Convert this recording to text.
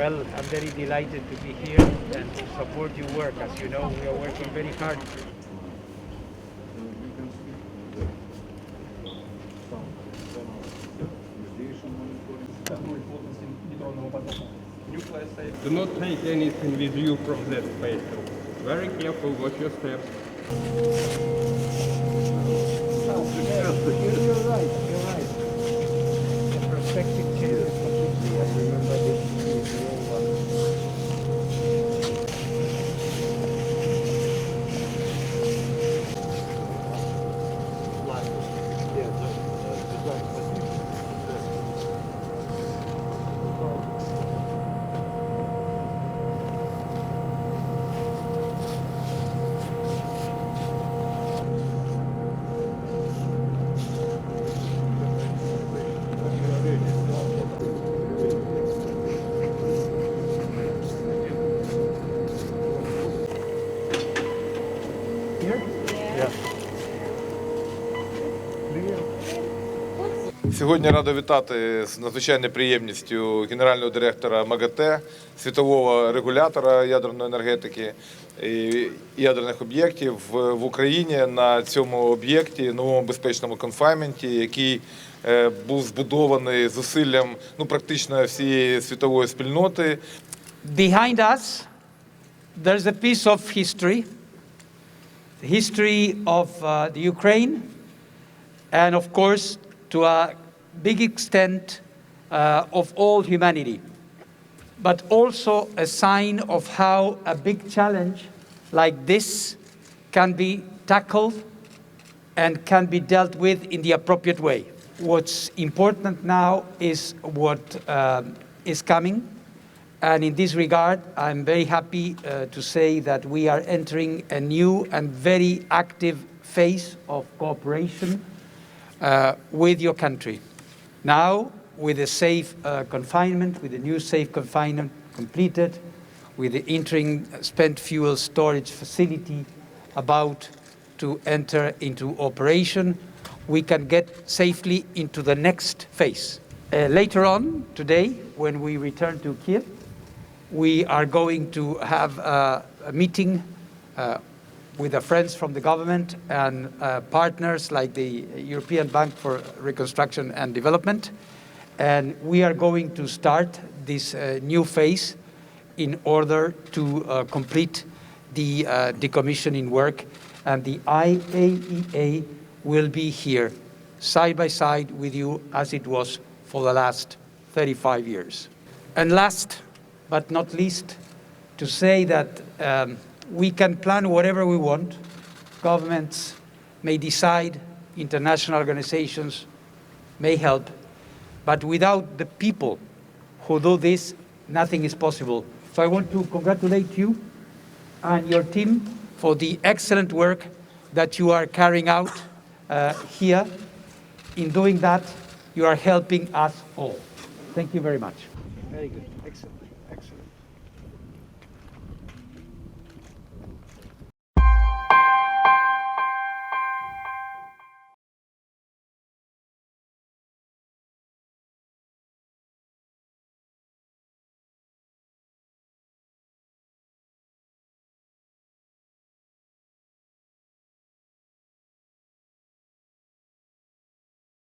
Well, I'm very delighted to be here and to support your work. As you know, we are working very hard. Do not take anything with you from that space. Very careful, watch your steps. You're right, Сьогодні радий вітати з надзвичайною приємністю генерального директора МАГАТЕ, світового регулятора ядерної енергетики і ядерних об'єктів в в Україні на цьому об'єкті, новому безпечному конфайменті, який е, був збудований зусиллям ну, практично всієї світової спільноти. Behind us, there's a piece of history, the history of uh, the Ukraine, and of course, to a big extent, uh, of all humanity, but also a sign of how a big challenge like this can be tackled and can be dealt with in the appropriate way. What's important now is what um, is coming. And in this regard, I'm very happy uh, to say that we are entering a new and very active phase of cooperation uh, with your country. Now, with the safe uh, confinement, with the new safe confinement completed, with the entering spent fuel storage facility about to enter into operation, we can get safely into the next phase. Later on today, when we return to Kiev, we are going to have uh, a meeting uh, with the friends from the government and uh, partners like the European Bank for Reconstruction and Development. And we are going to start this uh, new phase in order to uh, complete the uh, decommissioning work. And the IAEA will be here side by side with you as it was for the last 35 years. And last but not least, to say that um, we can plan whatever we want. Governments may decide, international organizations may help, but without the people who do this, nothing is possible. So I want to congratulate you and your team for the excellent work that you are carrying out uh, here. In doing that, you are helping us all. Thank you very much. Very good. Excellent.